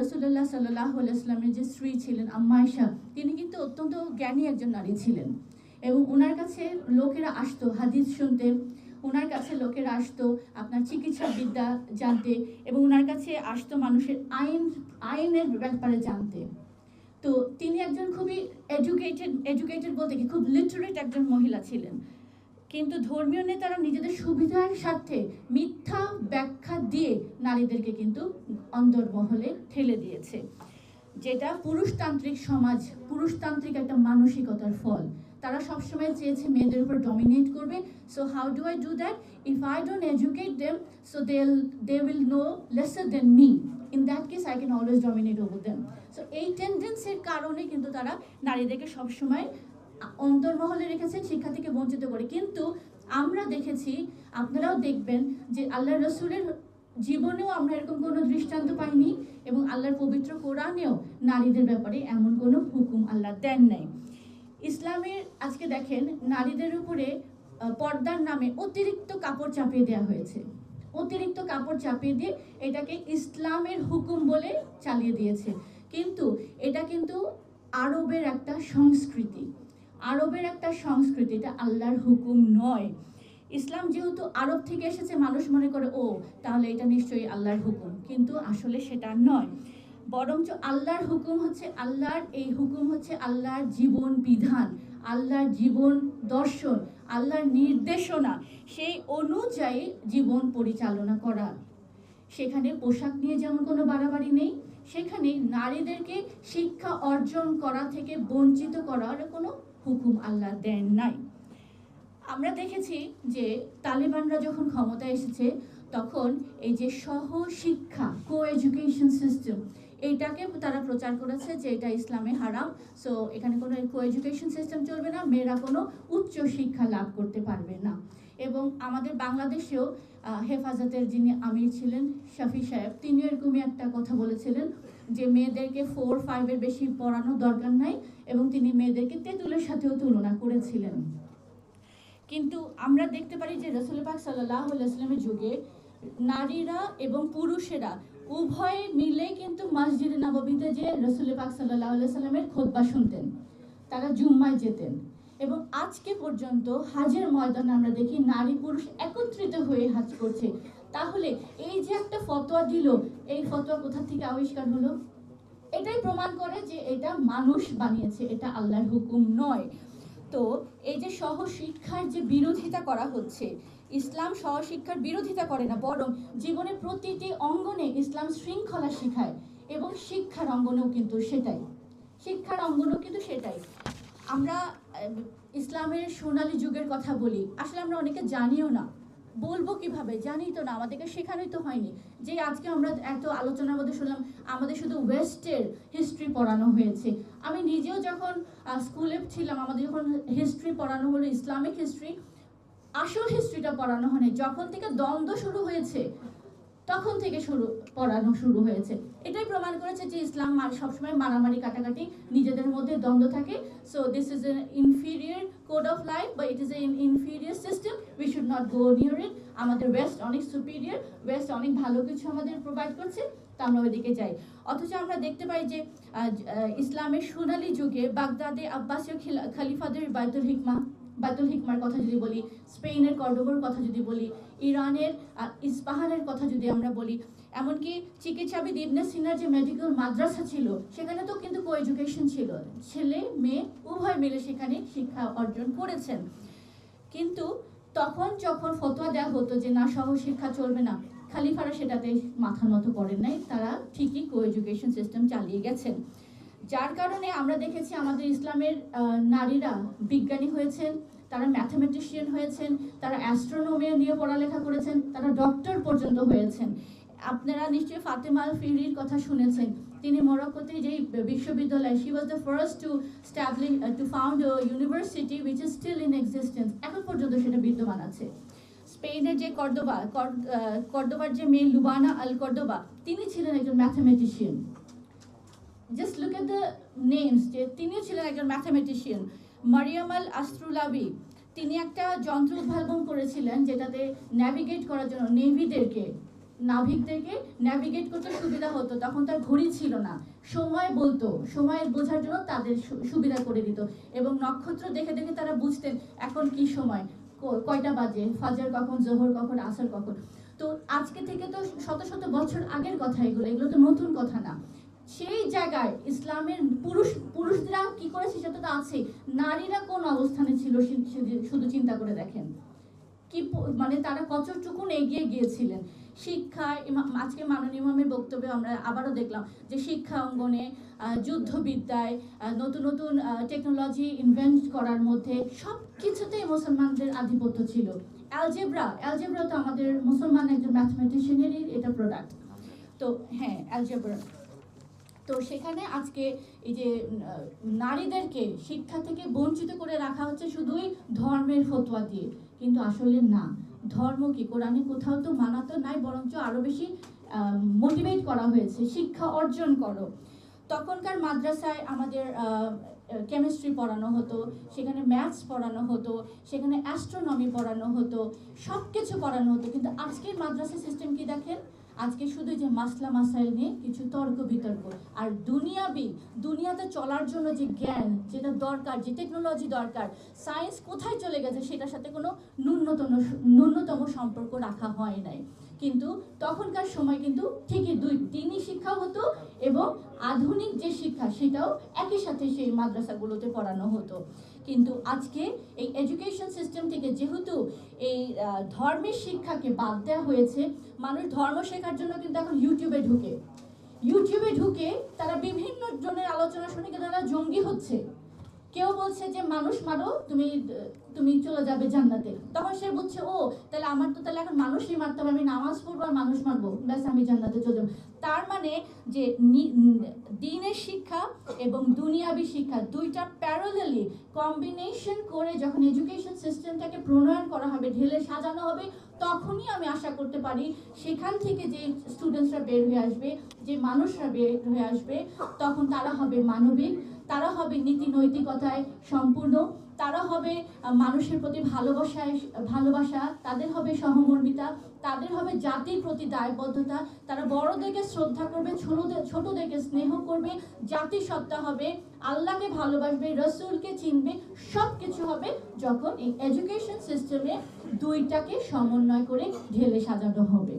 রসুল্লাহ সাল্লাহ ইসলামের যে স্ত্রী ছিলেন আম্মাইশা তিনি কিন্তু অত্যন্ত জ্ঞানী একজন নারী ছিলেন। এবং ওনার কাছে লোকেরা আসতো, হাদিস শুনতে। ওনার কাছে লোকেরা আসতো আপনার চিকিৎসা বিদ্যা জানতে এবং ওনার কাছে আসতো মানুষের আইন, আইনের ব্যাপারে জানতে। তো তিনি একজন খুবই এডুকেটেড এডুকেটেড বলতে কি, খুব লিটারেট একজন মহিলা ছিলেন। কিন্তু ধর্মীয় নেতারা নিজেদের সুবিধার স্বার্থে মিথ্যা ব্যাখ্যা দিয়ে নারীদেরকে কিন্তু অন্দরমহলে ঠেলে দিয়েছে। যেটা পুরুষতান্ত্রিক সমাজ, পুরুষতান্ত্রিক একটা মানসিকতার ফল। তারা সবসময় চেয়েছে মেয়েদের উপর ডমিনেট করবে। So how do I do that if I don't educate them so they they will know lesser than me in that case I can always dominate over them so এই টেন্ডেন্সির কারণে কিন্তু তারা নারীদেরকে সবসময় অন্তর্মহলে রেখেছেন শিক্ষা থেকে বঞ্চিত করে। কিন্তু আমরা দেখেছি, আপনারাও দেখবেন যে আল্লাহ রসুলের জীবনেও আমরা এরকম কোনো দৃষ্টান্ত পাইনি এবং আল্লাহর পবিত্র কোরআনেও নারীদের ব্যাপারে এমন কোনো হুকুম আল্লাহ দেন নাই। ইসলামের, আজকে দেখেন, নারীদের উপরে পর্দার নামে অতিরিক্ত কাপড় চাপিয়ে দেওয়া হয়েছে। অতিরিক্ত কাপড় চাপিয়ে দিয়ে এটাকে ইসলামের হুকুম বলে চালিয়ে দিয়েছে। কিন্তু এটা কিন্তু আরবের একটা সংস্কৃতি। আরবের একটা সংস্কৃতি, এটা আল্লাহর হুকুম নয়। ইসলাম যেহেতু আরব থেকে এসেছে, মানুষ মনে করে, ও, তাহলে এটা নিশ্চয়ই আল্লাহর হুকুম। কিন্তু আসলে সেটা নয়। বরঞ্চ আল্লাহর হুকুম হচ্ছে আল্লাহর, এই হুকুম হচ্ছে আল্লাহর জীবন বিধান, আল্লাহর জীবন দর্শন, আল্লাহর নির্দেশনা, সেই অনুযায়ী জীবন পরিচালনা করা। সেখানে পোশাক নিয়ে যেমন কোনো বাড়াবাড়ি নেই, সেখানে নারীদেরকে শিক্ষা অর্জন করা থেকে বঞ্চিত করার কোনো হুকুম আল্লাহ দেন নাই। আমরা দেখেছি যে তালেবানরা যখন ক্ষমতায় এসেছে, তখন এই যে সহ শিক্ষা কো এডুকেশন সিস্টেম এইটাকে তারা প্রচার করেছে যে এটা ইসলামে হারাম সো এখানে কোনো কো এডুকেশন সিস্টেম চলবে না, মেয়েরা কোনো উচ্চ শিক্ষা লাভ করতে পারবে না। এবং আমাদের বাংলাদেশেও হেফাজতের যিনি আমির ছিলেন, শফি সাহেব, তিনি এরকমই একটা কথা বলেছিলেন যে মেয়েদেরকে ফোর ফাইভের বেশি পড়ানোর দরকার নাই এবং তিনি মেয়েদেরকে তেঁতুলের সাথেও তুলনা করেছিলেন। কিন্তু আমরা দেখতে পারি যে রসুল পাক সাল্লাহ ইসলামের যুগে নারীরা এবং পুরুষেরা উভয়ে মিলে কিন্তু মসজিদ নববীতে যে রসুল পাক সাল্লাহ সাল্লামের খোদবা শুনতেন, তারা জুম্মায় যেতেন। এবং আজকে পর্যন্ত হাজের ময়দানে আমরা দেখি নারী পুরুষ একত্রিত হয়ে হাজ করছে। তাহলে এই যে একটা ফতোয়া দিল, এই ফতোয়া কোথা থেকে আবিষ্কার হলো? এটাই প্রমাণ করে যে এটা মানুষ বানিয়েছে, এটা আল্লাহর হুকুম নয়। তো এই যে সহশিক্ষার যে বিরোধিতা করা হচ্ছে, ইসলাম সহশিক্ষার বিরোধিতা করে না, বরং জীবনের প্রতিটি অঙ্গনে ইসলাম শৃঙ্খলা শেখায় এবং শিক্ষার অঙ্গনেও কিন্তু সেটাই। শিক্ষার অঙ্গনেও কিন্তু সেটাই। আমরা ইসলামের সোনালী যুগের কথা বলি, আসলে আমরা অনেকে জানিও না। বলব কীভাবে? জানি তো না, আমাদেরকে শেখানোই তো হয়নি। যে আজকে আমরা এত আলোচনার মধ্যে শুনলাম, আমাদের শুধু ওয়েস্টের হিস্ট্রি পড়ানো হয়েছে। আমি নিজেও যখন স্কুলে ছিলাম, আমাদের যখন হিস্ট্রি পড়ানো হলো, ইসলামিক হিস্ট্রি, আসল হিস্ট্রিটা পড়ানো হয়নি। যখন থেকে দ্বন্দ্ব শুরু হয়েছে তখন থেকে শুরু, পড়ানো শুরু হয়েছে। এটাই প্রমাণ করেছে যে ইসলাম সবসময় মারামারি কাটাকাটি, নিজেদের মধ্যে দ্বন্দ্ব থাকে। So this is an inferior code of life বা it is an inferior system we should not go near it আমাদের ওয়েস্ট অনেক সুপিরিয়ার ওয়েস্ট অনেক ভালো কিছু আমাদের প্রোভাইড করছে, তা আমরা ওইদিকে যাই। অথচ আমরা দেখতে পাই যে ইসলামের সোনালী যুগে বাগদাদে আব্বাসীয় খিলা- খলিফাদের বাইতুল হিকমা বাইতুল হিকমার কথা যদি বলি, স্পেনের কর্ডোবোর কথা যদি বলি, ইরানের ইস্পাহানের কথা যদি আমরা বলি, এমনকি চিকিৎসাবিদ ইবনে সিনার যে মেডিকেল মাদ্রাসা ছিল, সেখানে তো কিন্তু কো এডুকেশন ছিল। ছেলে, মেয়ে, উভয় মিলে সেখানে শিক্ষা অর্জন করেছেন। কিন্তু তখন যখন ফতোয়া দেওয়া হতো যে, না, সহ শিক্ষা চলবে না। খালিফারা সেটাতে মাথা মতো করেন নাই। তারা ঠিকই কো এডুকেশন সিস্টেম চালিয়ে গেছেন। যার কারণে আমরা দেখেছি আমাদের ইসলামের নারীরা বিজ্ঞানী হয়েছেন তারা ম্যাথামেটিশিয়ান হয়েছেন, তারা অ্যাস্ট্রোনমি নিয়ে পড়ালেখা করেছেন, তারা ডক্টর পর্যন্ত হয়েছেন। আপনারা নিশ্চয়ই ফাতেমা আল ফিরির কথা শুনেছেন। তিনি মরক্কোতে যেই বিশ্ববিদ্যালয় she was the first to establish to found university which is still in existence এখন পর্যন্ত সেটা বিদ্যমান আছে। স্পেনের যে কর্দোবা, কর- কর্দোবার যে মেয়ে লুবানা আল কর্দোবা তিনি ছিলেন একজন mathematician just look at the names যে, তিনিও ছিলেন একজন ম্যাথামেটিশিয়ান মারিয়াম আল আস্ট্রুলাবি তিনি একটা যন্ত্র উদ্ভাবন করেছিলেন যেটাতে ন্যাভিগেট করার জন্য নেভিদেরকে নাবিকদেরকে ন্যাভিগেট করতে সুবিধা হতো। তখন তার ঘড়ি ছিল না। সময় বলতো। সময় বোঝার জন্য তাদের সুবিধা করে দিত। এবং নক্ষত্র দেখে দেখে তারা বুঝতেন, এখন কি সময়? কয়টা বাজে? ফাজার কখন, জোহর কখন, আসর কখন? তো আজকে থেকে তো শত শত বছর আগের কথা এগুলো। এগুলো তো নতুন কথা না। সেই জায়গায় ইসলামের পুরুষ, পুরুষরা কি করেছে সেটা তো আছে, নারীরা কোন অবস্থানে ছিল শুধু চিন্তা করে দেখেন? কি মানে তারা কতটুকুন এগিয়ে গিয়েছিলেন? শিক্ষায় ইমা- আজকে মাননীয় ইমামের বক্তব্যে আমরা আবারও দেখলাম যে শিক্ষা অঙ্গনে যুদ্ধবিদ্যায় নতুন নতুন টেকনোলজি ইনভেন্ট করার মধ্যে সব কিছুতেই মুসলমানদের আধিপত্য ছিল। অ্যালজেব্রা অ্যালজেব্রা তো আমাদের মুসলমান একজন ম্যাথমেটিশিয়ানেরই এটা প্রোডাক্ট তো হ্যাঁ অ্যালজেব্রা তো সেখানে আজকে এই যে নারীদেরকে শিক্ষা থেকে বঞ্চিত করে রাখা হচ্ছে শুধুই ধর্মের ফতোয়া দিয়ে। কিন্তু আসলে না, ধর্ম কি? কোরআনে কোথাও তো মানা তো নাই, বরঞ্চ আরও বেশি মোটিভেট করা হয়েছে, শিক্ষা অর্জন করো। তখনকার মাদ্রাসায় আমাদের কেমিস্ট্রি পড়ানো হতো, সেখানে ম্যাথস পড়ানো হতো, সেখানে অ্যাস্ট্রোনমি পড়ানো হতো সব কিছু পড়ানো হতো, কিন্তু আজকের মাদ্রাসা সিস্টেম কি দেখেন? আজকে শুধু যে মাসলা মাসাইল নিয়ে কিছু তর্ক বিতর্ক। আর দুনিয়াবি দুনিয়াতে চলার জন্য যে জ্ঞান, যেটা দরকার, যে টেকনোলজি দরকার সায়েন্স কোথায় চলে গেছে সেটার সাথে কোনো ন্যূনতম ন্যূনতম সম্পর্ক রাখা হয় নাই। কিন্তু তখনকার সময় কিন্তু ঠিকই দুই, তিনই শিক্ষা হতো এবং আধুনিক যে শিক্ষা সেটাও একই সাথে সেই মাদ্রাসাগুলোতে পড়ানো হতো। কিন্তু আজকে এই এডুকেশন সিস্টেম থেকে যেহেতু এই ধর্মের শিক্ষাকে বাদ দেওয়া হয়েছে, মানুষ ধর্ম শেখার জন্য কিন্তু এখন ইউটিউবে ঢুকে। ইউটিউবে ঢুকে তারা বিভিন্ন জনের আলোচনা শুনে তারা জঙ্গি হচ্ছে। কেউ বলছে যে, মানুষ মারো, তুমি তুমি চলে যাবে জান্নাতে। তখন সে বুঝছে, ও, তাহলে আমার তো, তাহলে এখন মানুষই মারতে হবে। আমি নামাজ পড়ব আর মানুষ মারবো। ব্যাস, আমি জান্নাতে চলে যাব। তার মানে যে দিনের শিক্ষা এবং দুনিয়াবি শিক্ষা দুইটা প্যারালালি কম্বিনেশন করে যখন এডুকেশন সিস্টেমটাকে প্রণয়ন করা হবে, ঢেলে সাজানো হবে, তখনই আমি আশা করতে পারি সেখান থেকে যে স্টুডেন্টসরা বের হয়ে আসবে, যে মানুষরা বের হয়ে আসবে, তখন তারা হবে মানবিক। তারা হবে নীতি নৈতিকতায় সম্পূর্ণ, তারা হবে মানুষের প্রতি ভালোবাসায়, ভালোবাসা, তাদের হবে সহমর্মিতা, তাদের হবে জাতির প্রতি দায়বদ্ধতা, তারা বড়দেরকে শ্রদ্ধা করবে, ছোটদের, ছোটদেরকে স্নেহ করবে জাতি সত্তা হবে, আল্লাহকে ভালোবাসবে, রসুলকে চিনবে সব কিছু হবে যখন এই এডুকেশন সিস্টেমে দুইটাকে সমন্বয় করে ঢেলে সাজানো হবে।